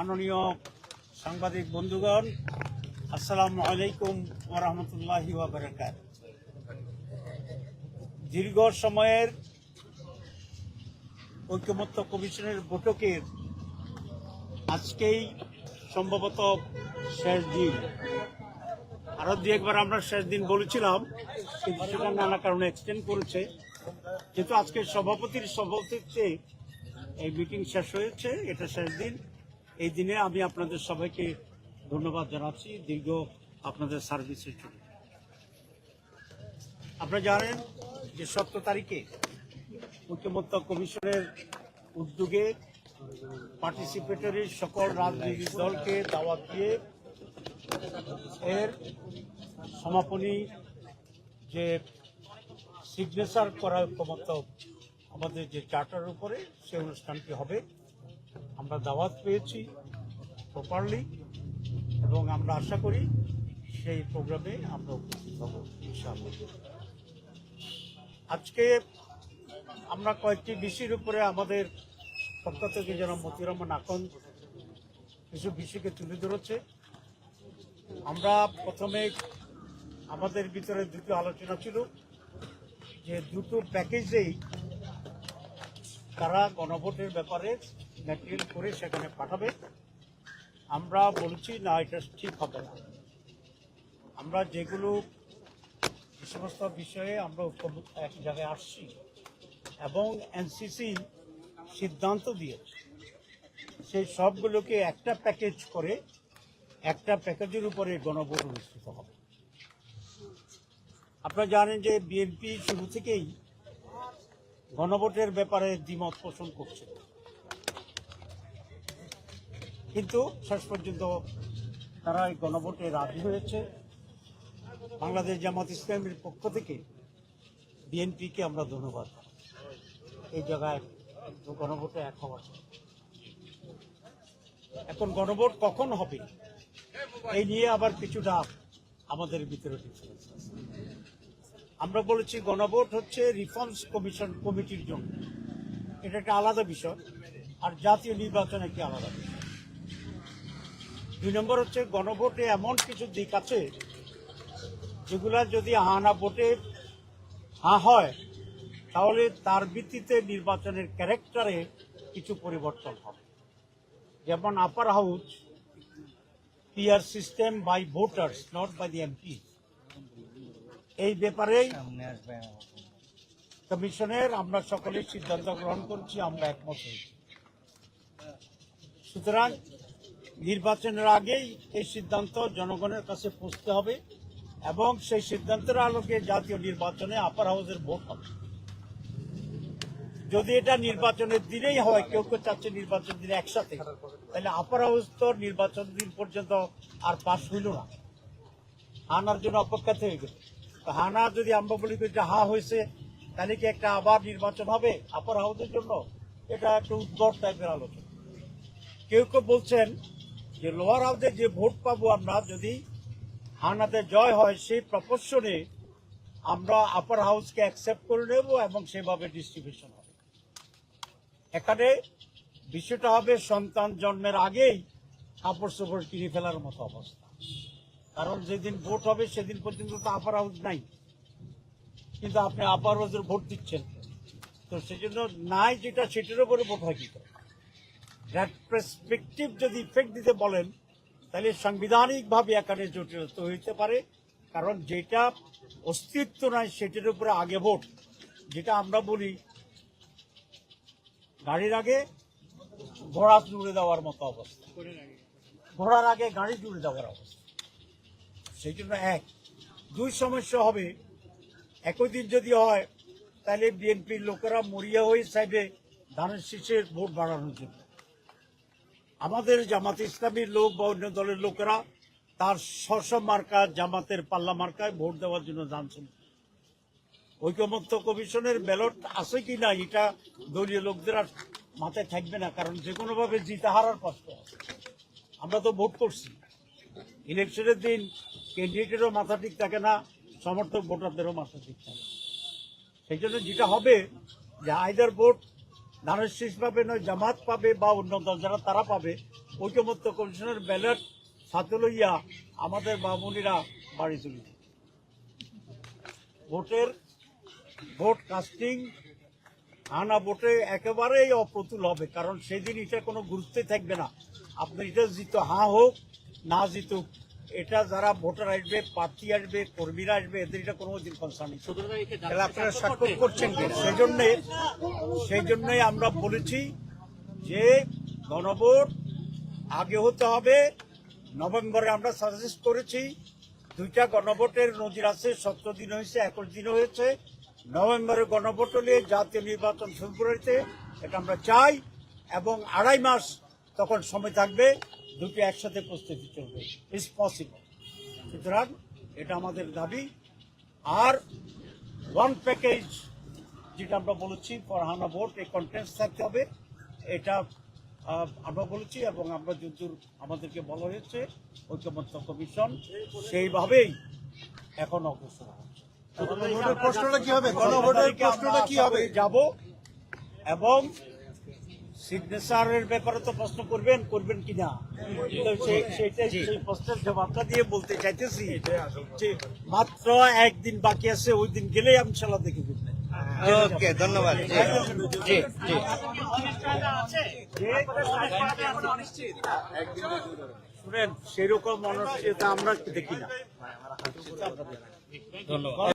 মাননীয় সাংবাদিক বন্ধুগণ, আসসালামু আলাইকুম ওরহমতুল্লাহি বারাকাত। দীর্ঘ সময়ের ঐক্যমত্য কমিশনের বৈঠকের আজকেই সম্ভবত শেষ দিন। আরও দু একবার আমরা শেষ দিন বলেছিলাম কিন্তু সেটা নানা কারণে এক্সটেন্ড করেছে। যেহেতু আজকে সভাপতির সভাপতিত্বে এই মিটিং শেষ হয়েছে, এটা শেষ দিন। এই দিনে আমি আপনাদের সবাইকে ধন্যবাদ জানাচ্ছি। দীর্ঘ আপনাদের সার্ভিসের জন্য। আপনারা জানেন যে সতেরো তারিখে ঐক্যমত্য কমিশনের উদ্যোগে পার্টিসিপেটরি সকল রাজনৈতিক দলকে দাওয়াত দিয়ে এর সমাপনী যে সিগনেচার করা ঐক্যমত্য আমাদের যে চার্টার উপরে সেই অনুষ্ঠানটি হবে। আমরা দাওয়াত পেয়েছি প্রপারলি এবং আমরা আশা করি সেই প্রোগ্রামে আমরা উপস্থিত হব, ইনশাআল্লাহ। আজকে আমরা কয়েকটি বিষয়ের উপরে আমাদের পক্ষ থেকে যেন মতিউর রহমান আকন কিছু বিষয়কে তুলে ধরেছে। আমরা প্রথমে আমাদের ভিতরে দুটো আলোচনা ছিল যে দুটো প্যাকেজেই তারা গণভোটের ব্যাপারে ম্যাটেরিয়াল করে সেখানে পাঠাবে। আমরা বলছি, না, এটা ঠিক হবে না। আমরা যেগুলো যে সমস্ত বিষয়ে আমরা এক জায়গায় আসছি এবং এনসিসি সিদ্ধান্ত দিয়েছে, সেই সবগুলোকে একটা প্যাকেজ করে একটা প্যাকেজের উপরে গণভোট অনুষ্ঠিত হবে। আপনারা জানেন যে বিএনপি শুরু থেকেই গণভোটের ব্যাপারে দ্বিমত পোষণ করছে। কিন্তু শেষ পর্যন্ত তারা এই গণভোটে রাজি হয়েছে। বাংলাদেশ জামাত ইসলামের পক্ষ থেকে বিএনপিকে আমরা ধন্যবাদ এই জায়গায় গণভোটে এক হওয়ার এখন গণভোট কখন হবে, এই নিয়ে আবার কিছুটা আমাদের ভিতরে আছে। আমরা বলেছি গণভোট হচ্ছে রিফর্মস কমিশন কমিটির জন্য। এটা একটা আলাদা বিষয়, আর জাতীয় নির্বাচন একটি আলাদা বিষয়। দুই নম্বর হচ্ছে গণভোটে এমন কিছু দিক আছে যেগুলা যদি হা না ভোটে হা হয় তাহলে তার ভিত্তিতে নির্বাচনের ক্যারেক্টারে কিছু পরিবর্তন হবে। যেমন upper house PR system by voters not by the MP. এই ব্যাপারেই কমিশনের আমরা সকলে সিদ্ধান্ত গ্রহণ করছি আমরা একমত হয়েছি। সুতরাং নির্বাচনের আগেই এই সিদ্ধান্ত জনগণের কাছে পৌঁছতে হবে এবং সেই সিদ্ধান্তের আলোকে জাতীয় নির্বাচনে আপার হাউসের ভোট হবে। যদি এটা নির্বাচনের দিনেই হয়, কেউ কেউ চাচ্ছে নির্বাচন দিনে একসাথে, তাহলে আপার হাউস তো নির্বাচন দিন পর্যন্ত আর পাশ হইল না। হানার জন্য অপেক্ষাতে হয়ে গেল। হানা যদি আমরা বলি যে হা হয়েছে তাহলে কি একটা আবার নির্বাচন হবে আপার হাউসের জন্য? এটা একটা উদ্ভট টাইপের আলোচনা। কেউ কেউ বলছেন যে লোয়ার হাউসে যে ভোট পাবো আমরা, যদি হানাতে জয় হয়, সেই প্রপোর্শনে আমরা আপার হাউসকে অ্যাকসেপ্ট করে নেব এবং সেভাবে ডিস্ট্রিবিউশন হবে। এখানে বিষয়টা হবে সন্তান জন্মের আগেই কাপড় চোপড় কিনে ফেলার মতো অবস্থা। কারণ যেদিন ভোট হবে, সেদিন পর্যন্ত তো আপার হাউস নাই। কিন্তু আপনি আপার হাউসের ভোট দিচ্ছেন। তো সেজন্য নাই যেটা, সেটার উপরে ভোট হয় কি করে? দ্যাট পার্সপেক্টিভ যদি ইফেক্ট দিতে বলেন, তাহলে সাংবিধানিকভাবে এখানে জটিলতা হইতে পারে, কারণ যেটা অস্তিত্ব নয় সেটার উপরে আগে ভোট। যেটা আমরা বলি, গাড়ির আগে ঘোড়া জুড়ে দেওয়ার মতো অবস্থা। ঘোড়ার আগে গাড়ি জুড়ে দেওয়ার অবস্থা। সেই জন্য এক। দুই সমস্যা হবে, একই দিন যদি হয়, তাহলে বিএনপির লোকেরা মরিয়া হয়ে চাইবে ধানের শীষের ভোট বাড়ানোর জন্য। আমাদের জামাত ইসলামীর লোক বা অন্য দলের লোকেরা তার স্বস মার্কা জামাতের পাল্লা মার্কায় ভোট দেওয়ার জন্য জানছেন ঐকমত্য কমিশনের ব্যালট আছে কি না, এটা দলীয় লোকদের আর মাথায় থাকবে না, কারণ যে কোনোভাবে জিতে হারার কষ্ট আমরা তো ভোট করছি। ইলেকশনের দিন ক্যান্ডিডেটেরও মাথা ঠিক থাকে না, সমর্থক ভোটারদেরও মাথা ঠিক থাকে সেই জন্য যেটা হবে যে আইদার ভোট ধানের শীষ পাবে নয়, জামাত পাবে বা অন্য দল যারা তারা পাবে, ঐক্যমত্য কমিশনের ব্যালট সাথে লইয়া আমাদের বামুনিরা বাড়ি চলে ভোটের ভোট কাস্টিং আনা ভোটে একেবারেই অপ্রতুল হবে, কারণ সেদিন এটা কোনো গুরুত্বই থাকবে না। আপনার এটা জিত, হা হোক, না জিতুক এটা যারা ভোটার আসবে প্রার্থী আসবে কর্মীরা আসবে এদের এটা কোনো কনসার্ন নেই। তাহলে আপনারা সাক্ষর করছেন সেই জন্যে সেই জন্যই আমরা বলেছি যে গণভোট আগে হতে হবে। নভেম্বরে আমরা সাজেস্ট করেছি দুইটা গণভোটের নজির আছে সতেরো দিন হয়েছে একুশ দিন হয়েছে। নভেম্বরে গণভোট হলে জাতীয় নির্বাচন ফেব্রুয়ারিতে এটা আমরা চাই। এবং আড়াই মাস তখন সময় থাকবে। দুটি একসাথে প্রস্তুতি চলবে। ইস পসিবল সুতরাং এটা আমাদের দাবি। আর ওয়ান প্যাকেজ যেটা আমরা বলেছি ফরহানা ভোট এই কন্টেন্টস থাকতে হবে। এটা আমরা বলেছি এবং আমরা যদ্দূর আমাদেরকে বলা হয়েছে ঐক্যমত্য কমিশন সেইভাবেই এখন অগ্রসর হচ্ছে। গণভোটের প্রশ্নটা কি হবে? গণভোটের প্রশ্নটা কি হবে? যাব এবং সিগনেচারের ব্যাপারে তো প্রশ্ন করবেন করবেন কিনা? তো সেটাই সেই প্রশ্নের জবাবটা দিয়ে বলতে চাইতেছি। যে মাত্র একদিন বাকি আছে ওই দিন গেলেই আমি ইনশাল্লাহ দেখে ফেলবেন ওকে ধন্যবাদ। জি। জি শুনেন সেরকম অনিশ্চয়তা আমরা দেখি না। ধন্যবাদ।